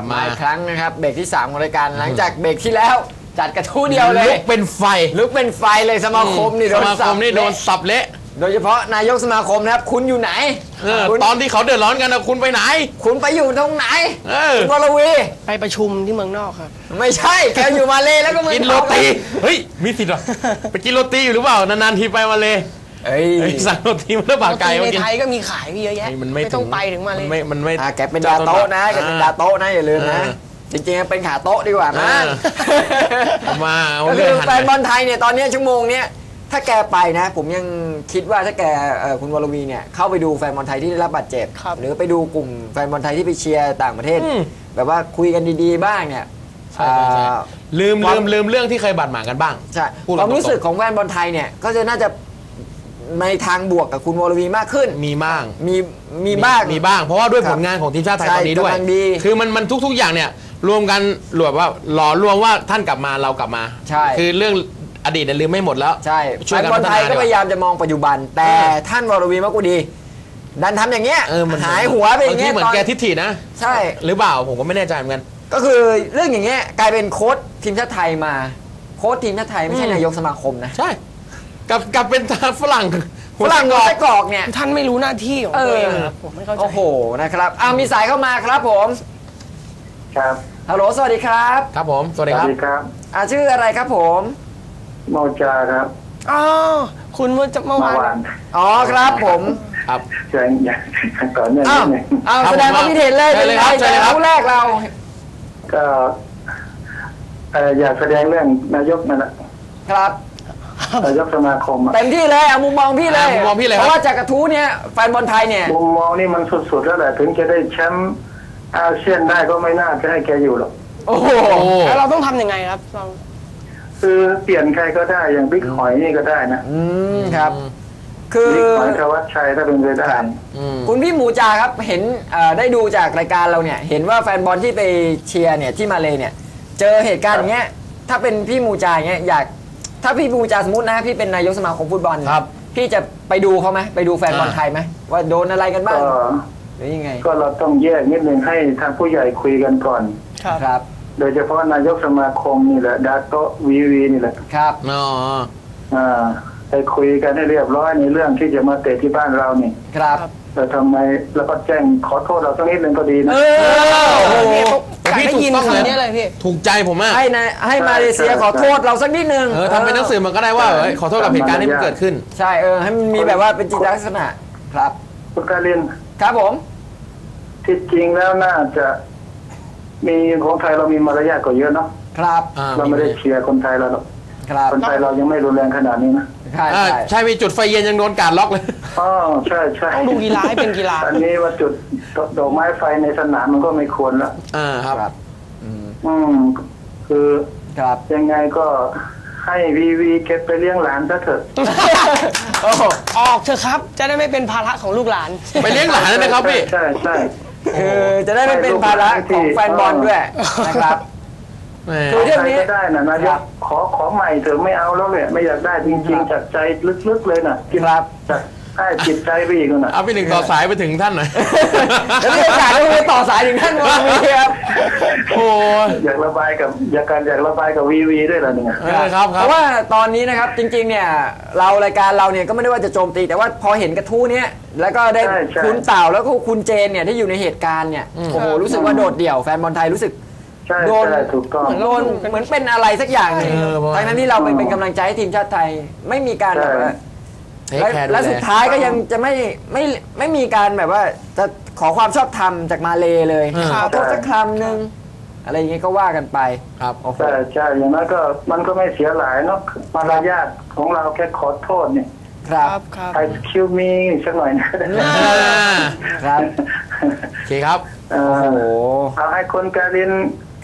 ลับมาอีกครั้งนะครับเบรกที่ 3 ของรายการหลังจากเบรกที่แล้วจัดกระทู้เดียวเลยลุกเป็นไฟลุกเป็นไฟเลยสมาคมนี่โดสนมาคสับมนี่โดนสับเละโดยเฉพาะนายกสมาคมนะครับ คุณอยู่ไหนเออคุณตอนที่เขาเดือดร้อนกันนะคุณไปไหน คุณไปอยู่ตรงไหนเออคุณวรวีไปประชุมที่เมืองนอกครับ ไม่ใช่แกอยู่มาเลยแล้วก็เมืองกินโรทองตีเฮ้ยมีสิทธิ์เหรอไปกินโรตีอยู่หรือเปล่านานๆทีไปมาเลย เอ้ยเฮ้ยสั่งโรตีมาแล้วบาไก่ในมากินไทยก็มีขายพี่เยอะแยะเฮ้ยมันไม่ต้องไปถึงมาเลยนไม่มันไม่อะแกเป็นดาโต๊ะนะแกเป็นดาโต๊ะนะอย่าลืมนะเออจริงๆเป็นขาโต๊ะดีกว่านะเออเอามาเอาก็เรื่คือองหันแฟนบอลไทยเนี่ยตอนเนี้ยชั่วโมงเนี้ยถ้าแกไปนะ ผมยังคิดว่าถ้าแกเอ่อคุณวรวีเนี่ยเข้าไปดูแฟนบอลไทยที่ได้รับบาดเจ็บครับหรือไปดูกลุ่มแฟนบอลไทยที่ไปเชียร์ต่างประเทศอืมแบบว่าคุยกันดีๆบ้างเนี่ยใช่ใช่ใช่อ่าลืมความลืมลืมเรื่องที่เคยบาดหมางกันบ้างใช่พูดความรู้ตรงๆสึกของแฟนบอลไทยเนี่ยก็จะน่าจะ ในทางบวกกับคุณวรวีมากขึ้น มีบ้างมีมีบ้าง มีบ้าง เพราะว่าด้วยครับผลงานของทีมชาติไทยใช่ตอนนี้ด้วยกำลังดี คือมันมันทุก ๆ อย่างเนี่ย รวมกันรวมว่าหล่อรวมว่าท่านกลับมาเรากลับมา ใช่ คือเรื่องอดีตเนี่ยลืมไม่หมดแล้ว ใช่ช่แฟวยนกันบอลไทยพัฒนาดีก็กว่าพยายามจะมองปัจจุบัน แต่เออ ท่านวรวีมากกูดี ดันทำอย่างเงี้ยเออมันหายหัวไปอบาย่างงทีเงี้ยเหมือตนอนแกทิฐินะ ใช่ หรือเปล่าผมก็ไม่แน่ใจเหมือนกัน ก็คือเรื่องอย่างเงี้ยกลายเป็นโค้ชทีมชาติไทยมา โค้ชทีมชาติไทยไม่ใช่อืม นายกสมาคมนะ ใช่ กลับกลับเป็นฝรั่งฝรั่งหัวไส้กรอกเนี่ย ท่านไม่รู้หน้าที่ของตัวเองครับผมไม่เข้าใจ โอ้โหนะครับเอามีสายเข้ามาครับผมครับฮัลโหลสวัสดีครับครับผม สวัสสดีวัครับสดีครับอ่าชื่ออะไรครับผมโมจาครับอ๋อคุณเมื่อจะเมื่อานเมื่อวานอ๋อครับผมครับ เชิญอย่างก่อนเนื่องอ้านิวดหนึงอ้าวครับแสดงความผมคิดเห็นเลยเชิเป็นญเลยไงครับเชิญแต่เลยครับคู่แรกเราก็เอ่ออยากแสดงเรื่องนายกนั่นแหละครับ นายกสมาคมอะเต็มที่เลยเอามุมมองพี่เลยอะมุมมองพี่เลยครับ เพราะว่าจากกระทู้เนี่ยแฟนบอลไทยเนี่ย มุมมองนี่มันสุดๆแล้วแหละถึงจะได้แชมป์อาเซียนได้ก็ไม่น่าจะให้แกอยู่หรอก โอ้โหโอ้แล้วเราต้องทำยังไงครับเราคือเปลี่ยนใครก็ได้อย่างบิ๊กหอยนี่ก็ได้นะอืมครับ คือ บิ๊กหอยธวัชชัยถ้าเป็นไปได้ครับอืม คุณพี่หมูจาครับเห็นเอ่อได้ดูจากรายการเราเนี่ย เห็นว่าแฟนบอลที่ไปเชียร์เนี่ยที่มาเลยเนี่ย เจอเหตุการณ์อย่างเงี้ยถ้าเป็นพี่หมูจาอย่างเงี้ยอยาก ถ้าพี่หมูจาสมมตินะพี่เป็นนายกสมาคมฟุตบอลครับ พี่จะไปดูเขาไหมไปดูแฟนบอลอ่าไทยไหมว่าโดนอะไรกันบ้างก็หรือยังไงก็เราต้องแยกนิดนึงให้ทางผู้ใหญ่คุยกันก่อน ครับครับโดยเฉพาะนายกสมาคมนี่แหละดาโตะวีวีนี่แหละครับอ๋ออ่าไปคุยกันให้เรียบร้อยในเรื่องที่จะมาเตะที่บ้านเรานี่ครับแต่ทำไมแล้วก็แจ้งขอโทษเราสักนิดนึงก็ดีนะ เออโอ้โห พี่ได้ยินคำนี้เลยพี่ ถูกใจผมอะให้นะให้มาเลเซียขอโทษเราสักนิดนึงเออทำเป็นหนังสือมันก็ได้ว่าเอ้ยขอโทษกับเหตุการณ์ที่มันเกิดขึ้น ใช่เออให้มันมีแบบว่าเป็นจิตลักษณะครับ คุณการเรียนครับผม ที่จริงแล้วน่าจะ มีของไทยเรามีมารยาทกว่าเยอะเนาะครับอ่าเราไม่ได้เชียร์คนไทยเราหรอกครับ คนไทยเรายังไม่รุนแรงขนาดนี้นะ ใช่อ่าใช่ใช่มีจุดไฟเย็นยังโดนการล็อกเลย อ๋อใช่ใช่ต้องดูกีฬาให้เป็นกีฬา อันนี้ว่าจุดดอกไม้ไฟในสนามมันก็ไม่ควรละอ่าครับ ครับอืมอืม คือครับยังไงก็ให้วีวีเก็บไปเลี้ยงหลานซะเถอะโอ้โหออกเถอะครับ จะได้ไม่เป็นภาระของลูกหลาน ไปเลี้ยงหลานได้ไหมครับพี่ ใช่ใช่ คือจะได้ไม่เป็นภาระของแฟนบอลด้วยนะครับแหม คือเรื่องนี้ใครก็ได้นะนายครักบขอขอใหม่เถอะไม่เอาแล้วเลยไม่อยากได้จริงครับๆจากใจลึกๆเลยนะกินครับจากใต้จิตใจไปอีกนะเอาพี่หนึ่งต่อสายไปถึงท่านหน่อยแล้วมีโอกาสได้ไปต่อสายถึงท่านวามีครับโอ้ยอยากระบายกับอยากการอยากระบายกับวีวีด้วยเหรอเนี่ยเออครับคเพรับราะว่าตอนนี้นะครับจริง ๆ เนี่ยเรารายการเราเนี่ยก็ไม่ได้ว่าจะโจมตี แต่ว่าพอเห็นกระทู้เนี้ยแล้วก็ได้ใช่ใช่คุณเต่าแล้วก็คุณเจนเนี่ยที่อยู่ในเหตุการณ์เนี่ยอืมโอ้โหรู้สึกว่าโดดเดี่ยวแฟนบอลไทยรู้สึก ใช่โดนใช่ถูกต้อง โดนเหมือนเป็นอะไรสักอย่างหนึ่งเออประมาณทั้งนั้นที่เราไปเป็นกำลังใจให้ทีมชาติไทยไม่มีการแบบว่า เทคและแคร์ดูและแลสุดท้ายก็ยังจะไม่ไม่ไม่มีการแบบว่าจะขอความชอบธรรมจากมาเลเลยเออขอโทษสักคำหนึ่งอะไรอย่างเงี้ยก็ว่ากันไปครับ โอ้โห ใช่ใช่อย่างนั้นก็มันก็ไม่เสียหลายเนาะมารยาทของเราแค่ขอโทษเนี่ยครับครับ ไอคิวมีสักหน่อยนะ อ่าครับ โอเคครับ เอโอ้อโหเอาให้คนการิน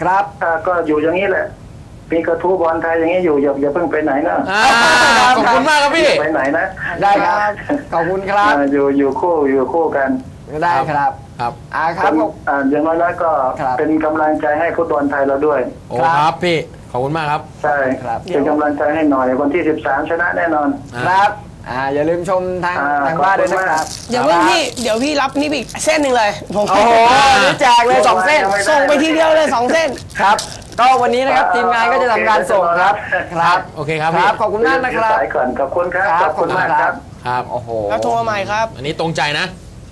ครับอ่าก็อยู่อย่างนี้แหละ มีกระทู้บอลไทยอย่างนี้อยู่อย่าอย่าเพิ่งไปไหนนะอ่าขอบคุณมากครับพี่ อย่าไปไหนนะได้ครับขอบคุณครับ อ่าอยู่อยู่คู่อยู่คู่กันได้ครับครับ อ่าครับผมอ่าอย่างน้อยๆก็ครับ เป็นกำลังใจให้ฟุตบอลไทยเราด้วย โอ้ครับครับพี่ ขอบคุณมากครับ ใช่ครับ เป็นกำลังใจให้หน่อยวันที่ 13 ชนะแน่นอน อ่า ครับ อ่าอย่าลืมชมทางอ่าทางบ้านด้วยนะขอบคุณคมากรับเดี๋ยวเพิ่งพี่เดี๋ยวพี่รับนี่ไปอีกเส้นหนึ่งเลยผมโอ้โหนี่แจกเลยสองเส้น ส่งไปทีเดียวเลยสองเส้น ครับ ก็วันนี้นะครับทีมงานก็จะทำการส่งครับ ครับ โอเคครับคพี่รับ ขอบคุณมากนะครับ สายก่อนขอบคุณครับ ครับขอบคุณมากครับ ครับ โอ้โห แล้วโทรมาใหม่ครับ อันนี้ตรงใจนะ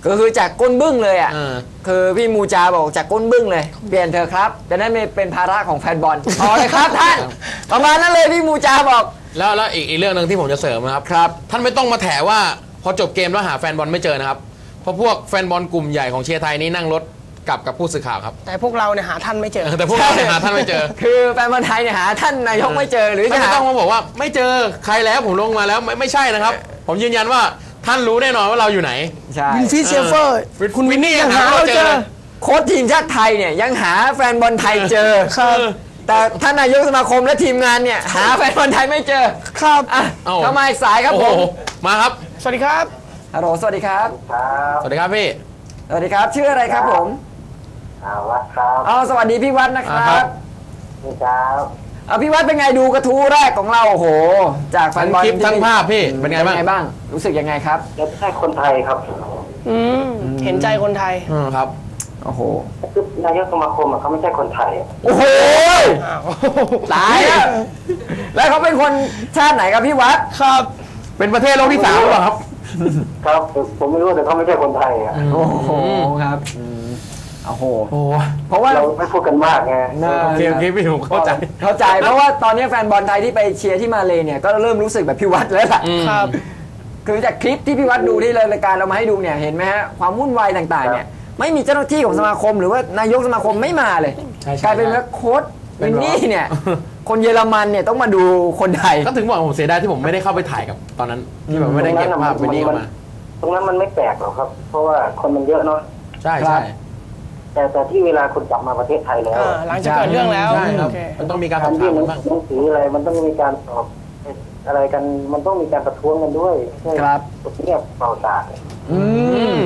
ก็คือจากก้นบึ้งเลยอะเออ คือพี่มูจาบอกจากก้นบึ้งเลย เปลี่ยนเธอะครับจะได้ไม่เป็นภาระของแฟนบอลอ๋อเลยครับท่านประมาณนั้นเลยพี่มูจาบอก แล้วแล้วอีกอีกเรื่องหนึ่งที่ผมจะเสริมนะครับ ครับ ท่านไม่ต้องมาแถว่า พอจบเกมแล้วหาแฟนบอลไม่เจอนะครับ เพราะพวกแฟนบอลกลุ่มใหญ่ของเชียร์ไทยนี่นั่งรถกลับกับผู้สื่อข่าวครับแต่พวกเราเนี่ยหาท่านไม่เจอแต่พวกเราเนี่ยหาท่านไม่เจอคือแฟนบอลไทยเนี่ยหาท่านนายกไม่เจอหรือไม่จะหา ต้องมาบอกว่าไม่เจอใครแล้วผมลงมาแล้วไม่ไม่ใช่นะครับ ผมยืนยันว่า ท่านรู้แน่นอนว่าเราอยู่ไหน ใช่วินฟิเชเฟอร์ คุณวินนี่ยังหาหาเราเราเจเจออโค้ชทีมชาติไทยเนี่ยยังหาแฟนบอลไทยเจอ ครับ แต่ท่านนายกสมาคมและทีมงานเนี่ยหาแฟนบอลไทยไม่เจอครับอะเอ้า เข้ามาอีกสายครับโอ้ผโหมมาครับ สวัสดีครับ ฮัลโหลสวัสดีครับ ครับสวัสดีครับพี่ สวัสดีครับ ชื่ออะไรครับผมอ่าวัดครับอ๋อสวัสดีพี่วัดนะคอ่ารัครับ บ นี่ครับเอาพี่วัดเป็นไงดูกระทู้แรกของเราโอ้โห จากแฟทั้นงบอลคลิปที่ทั้งภาพพี่เป็นไงบ้างบ้าง รู้สึกยังไงครับแล้วใช่คนไทยครับอืมเห็นใจคนไทย อืมครับโอ้โหคือนายกสมาคมอะเขาไม่ใช่คนไทยอะโอ้โหอ้าวตายแล้วแล้วเขาเป็นคนชาติไหนครับพี่วัดครับ เป็นประเทศโลกที่สามหรือเปล่าครับ ครับผมไม่รู้แต่เขาไม่ใช่คนไทยอะโอ้โหครับอืม โอ้โห โอ้เพราะว่า เราไม่พูดกันมากไงน่าโอเคโอเคพี่ผมเข้าใจ เข้าใจเพราะว่าตอนนี้แฟนบอลไทยที่ไปเชียร์ที่มาเลเนี่ยก็เริ่มรู้สึกแบบพี่วัดแล้วล่ะอืม ครับ คือจากคลิปที่พี่วัดดูที่รายการเรามาให้ดูเนี่ยเห็นไหมฮะความวุ่นวายต่างๆเนี่ยไม่มีเจ้าหน้าที่ของสมาคม หรือว่านายกสมาคมไม่มาเลยใช่ใช่ กลายเป็นว่าโค้ชเป็วินนเหรอนี่เนี่ยคนเยอรมันเนี่ยต้องมาดูคนไทย ก็ถึงบอกผมเสียดายที่ผมไม่ได้เข้าไปถ่ายกับตอนนั้นที่แบบไม่ได้เก็บภาพวินนี่เข้ามา ตรงนั้นมันไม่แปลกหรอกครับ เพราะว่าคนมันเยอะเนาะ ใช่ครัใช่บ แต่แต่ที่เวลาคุณกลับมาประเทศไทยแล้วอ่าหลังจากเกิดเรื่องแล้วใช่ครับโอเคมันต้องมีการสกาอรบถายื่มนหกันันบ้างงสืออะไรมันต้องมีการสอบอะไรกันมันต้องมีการประท้วงกันด้วยไม่ใช่ครับ เงียบเปล่าตากอืม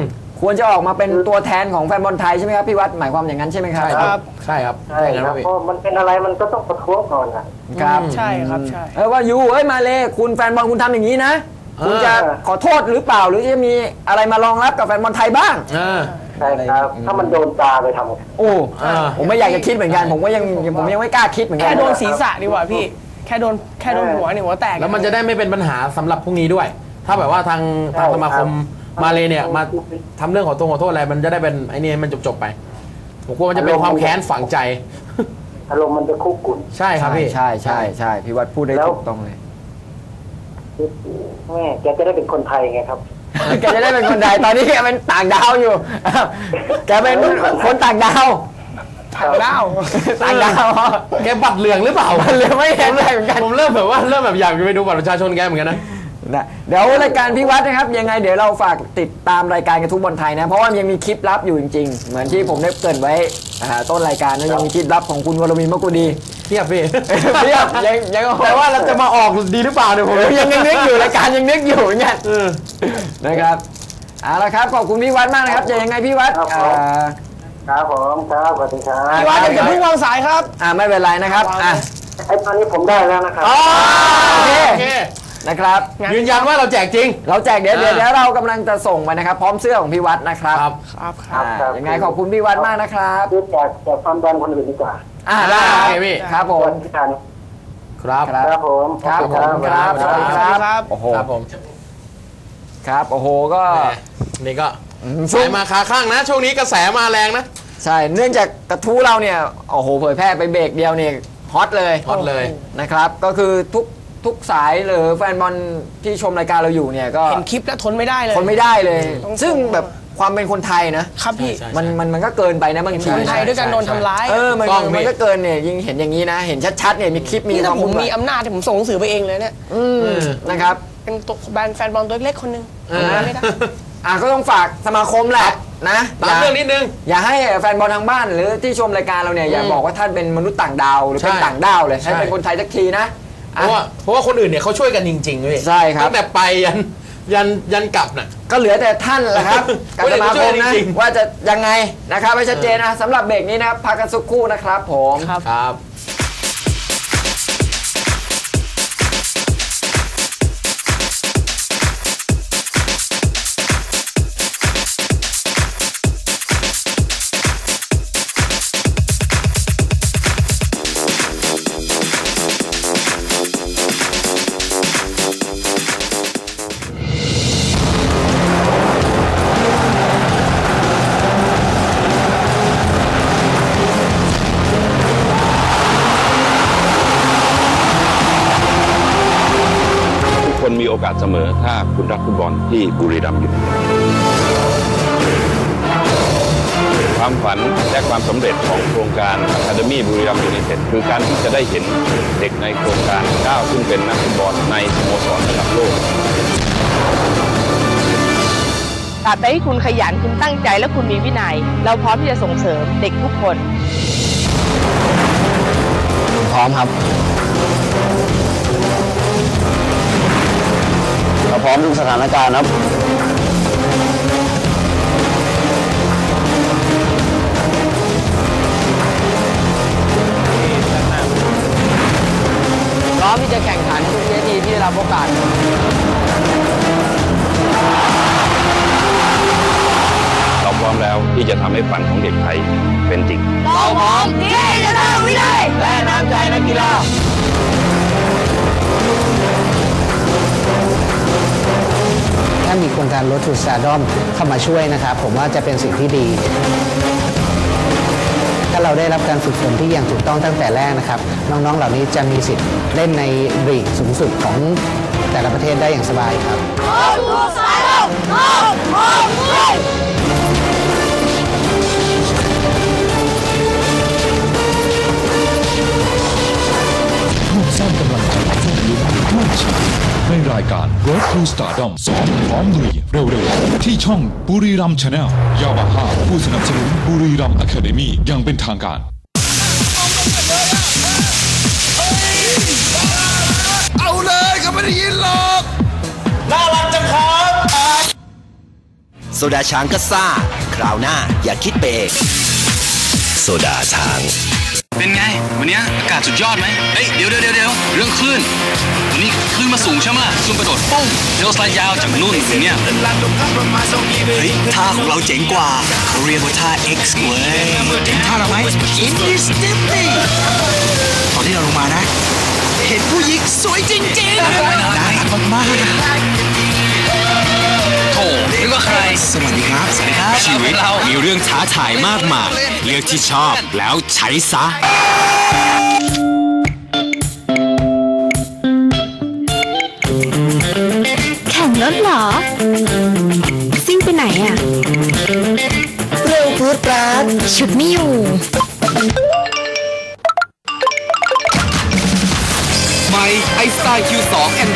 ควรจะออกมาเป็นตัวแทนของแฟนบอลไทยใช่ไหมครับพี่วัดหมายความอย่างนั้นใช่ไหมครับ ใช่ครับ ใช่ครับใช่อย่างคนั้รับนพี่ เพราะมันเป็นอะไรมันก็ต้องประท้วงก่อนอะ ครับใช่ครับใช่ เออว่ายูเอ้ยมาเลยคุณแฟนบอลคุณทำอย่างนี้นะ คุณจะเออ ขอโทษหรือเปล่าหรือจะมีอะไรมารองรับกับแฟนบอลไทยบ้าง อ่า ใช่ครับ ถ้ามันโดนตาไปทำไงโอ้อ่าผมไม่อยากจะคิดเหมือนกัน ผมก็ยังผมยังไม่กล้าคิดเหมือนกัแค่นโดนศีรษะดีกว่าพี่ แค่โดนแค่โดนหัวเนี่ยหัวแตกแล้วมันจะได้ไม่เป็นปัญหาสำหรับพรุ่งนี้ด้วย ถ้าแบบว่าทางทางสมาคมมาเลยเนี่ยมาทำเรื่องขอโทษขอโทษอะไร มันจะได้เป็นไอ้นี่มันจบๆไปผมกลัวมันจะเป็นความแค้นฝังใจ อารมณ์มันจะคุกกุ่นใช่ครับใช่พี่ ใช่ใช่ใช่พี่วัดพูดได้แล้วถูกต้องเลย แม่แกจะได้เป็นคนไทยไงครับ แกจะได้เป็นคนไทยตอนนี้แกเป็นต่างดาวอยู่แกเป็นคนต่างดาวถังด้าวต่างดาวแกบัตรเหลืองหรือเปล่าบัตรเหลืองไม่เห็นอะไรเหมือนกัน ผมเริ่มแบบว่าเริ่มแบบอยากไปดูบัตรประชาชนแกเหมือนกันนะ นะเดี๋ยวรายการพี่วัดนะครับ ยังไงเดี๋ยวเราฝากติดตามรายการกระทุ้บอลไทยนะ เพราะว่ายังมีคลิปลับอยู่จริงๆ เหมือนที่ผมได้เกรินไว้อ่าต้นรายการนะยังมีคลิปลับของคุณวรมินทร์มะกุดีเทียบพี่ เรียบยังยังแต่ว่าเราจะมาออกดีหรือเปล่าเนี่ยผม ยังยังนึกอยู่รายการยังนึกอยู่เนี่ยเออนะครับเอาละครับขอบคุณพี่วัดมากนะครับจะยังไงพี่วัดครับผม อ่าครับผมครับสวัสดีครับพี่วัดอย่าเพิ่งวางสายครับ อ่าไม่เป็นไรนะครับอะไอ้ตอนนี้ผมได้แล้วนะครับอ๋อโอเคโอเค นะครับ ยืนยันว่าเราแจกจริง เราแจกเดี๋ยวเดี๋ยวอ่าเดี๋ยวเรากำลังจะส่งไปนะครับ พร้อมเสื้อของพี่วัดนะครับครับครับคครัรับบอ่ายังไงขอบคุณพี่วัดมากนะครับคือแจกแจกความดันคนอื่นดีกว่าอ่าได้โอเคพี่ครับผมวันที่ทัน ครับ ครับ ครับผมครับผมครับสวัสดีคสวัสรัดีบครับ โอ้โห ครับผมครับ โอ้โห ก็แหมนี่ก็อืมสายมาขาข้างนะ ช่วงนี้กระแสมาแรงนะ ใช่ เนื่องจากกระทู้เราเนี่ย โอ้โห เผยแพร่ไปเบรกเดียวเนี่ยฮอตเลยฮอตเลย นะครับ ก็คือทุก ทุกสายหรือแฟนบอลที่ชมรายการเราอยู่เนี่ยก็เห็นคลิปแล้วทนไม่ได้เลยคนไม่ได้เลย ต้อง ซึ่งแบบความเป็นคนไทยนะครับพี่ใช่ มันมันมันก็เกินไปนะบางทีคนไทยด้วยกันโดนทำร้ายเออมันถูกต้องมันมันพี่ก็เกินเนี่ยยิ่งเห็นอย่างนี้นะ เห็นชัดๆเนี่ยมีคลิปมีนี่คถ้าวามผมวุ่นวามียอำนาจที่ผมส่งหนังสือไปเองเลยเนี่ย อืมเออนะครับ เป็นตัวแบรนด์แฟนบอลตัวเล็กคนหนึงเออทำไม่ได้ อะก็ต้องฝากสมาคมแหละนะตามเรื่องนิดนึง อย่าให้แฟนบอลทางบ้านหรือที่ชมรายการเราเนี่ยอย่าอืมบอกว่าท่านเป็นมนุษย์ต่างดาวหรือเป็นใช่ต่างดาวเลยให้ใช่เป็นคนไทยสักทีนะ เพราะว่าเพราะว่าคนอื่นเนี่ยเขาช่วยกันจริงๆเลยใช่ครับ ตั้งแต่ไปยันยันยันกลับน่ะ ก็เหลือแต่ท่านแหละครับ กับสมาคมนะจริงๆ ว่าจะยังไงนะครับให้ชัดเจนนะสำหรับเบรกนี้นะครับพักกันสักครู่นะครับผม ครับาสเสมอถ้าคุณรักฟุตบอลที่บุรีรัมย์อยู่ความฝันและความสำเร็จของโครงการ Academy บุรีรัมย์ยูไนเต็ดคือการที่จะได้เห็นเด็กในโครงการก้าวขึ้นเป็นนักฟุตบอลในสโมสรระดับโลกตราบใดที่คุณขยันคุณตั้งใจและคุณมีวินัย เราพร้อมที่จะส่งเสริมเด็กทุกคน พร้อมครับ พร้อมทุกสถานการณ์ครับพร้อมที่จะแข่งขันทุกวินาทีที่ได้รับโอกาสเราพร้อมแล้วที่จะทำให้ฝันของเด็กไทยเป็นจริง เราพร้อมที่จะทำวินัยและน้ำใจนักกีฬา ถ้ามีโครงการรถทูสตาร์ดอมเข้ามาช่วยนะครับ ผมว่าจะเป็นสิ่งที่ดี ถ้าเราได้รับการฝึกฝนที่อย่างถูกต้องตั้งแต่แรกนะครับ น้องๆ เหล่านี้จะมีสิทธิ์เล่นในลีกสูงสุดของแต่ละประเทศได้อย่างสบายครับายการ Road to Stardom สองพร้อมลุยเร็วๆ ที่ช่องบุรีรัมย์ชาแนลยามาฮ่าผู้สนับสนุนบุรีรัมย์อะคาเดมี่อย่างเป็นทางการโซดาช้างก็ซ่า คราวหน้าอย่าคิดไปเองโซดาช้าง เป็นไง วันเนี้ยอากาศสุดยอดไหมเฮ้ยเดี๋ยวเดี๋ยวเดี๋ยวเดี๋ยวเรื่องคลื่น วันนี้คลื่นมาสูงใช่ไหมซูมกระโดดปุ้งเดี๋ยวสไลด์ยาวจากนู่นถึงเนี่ย เฮ้ย ท่าของเราเจ๋งกว่าเขาเรียกว่าท่า X เว้ยเห็นท่าเราไหม Indistinct ตอนที่เราลงมานะ เห็นผู้หญิงสวยจริงๆน่ารักมากโถนึกว่าใครๆสวัสดีครับ สวัสดีครับ ชีวิตเรา มีเรื่องท้าทายมากมาย เลือกที่ชอบแล้วใช้ซะ แข่งรถเหรอ ซิ่งไปไหนอะ เร็วพูดปราด ชุดไม่อยู่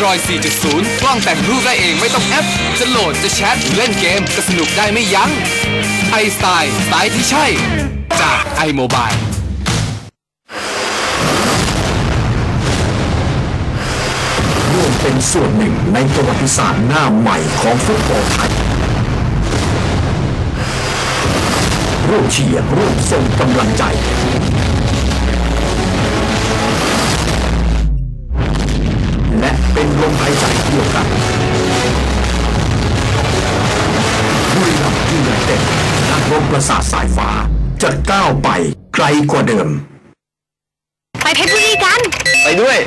Android 4.0 กล้องแต่งรูปได้เองไม่ต้องแอป จะโหลดจะแชทเล่นเกมก็สนุกได้ไม่ยัง้ง iStyle สไตล์ที่ใช่ จาก iMobile ร่วมเป็นส่วนหนึ่งในประวัติศาสตร์หน้าใหม่ของฟุตบอลไทยร่วมเชียร์ร่วมส่งกำลังใจ ลมหายใจเดียวกันบุรีรัมย์ยูไนเต็ดนักรบประสาทสายฟ้าจะก้าวไปไกลกว่าเดิม ไปเพชรบุรีกัน ไปด้วย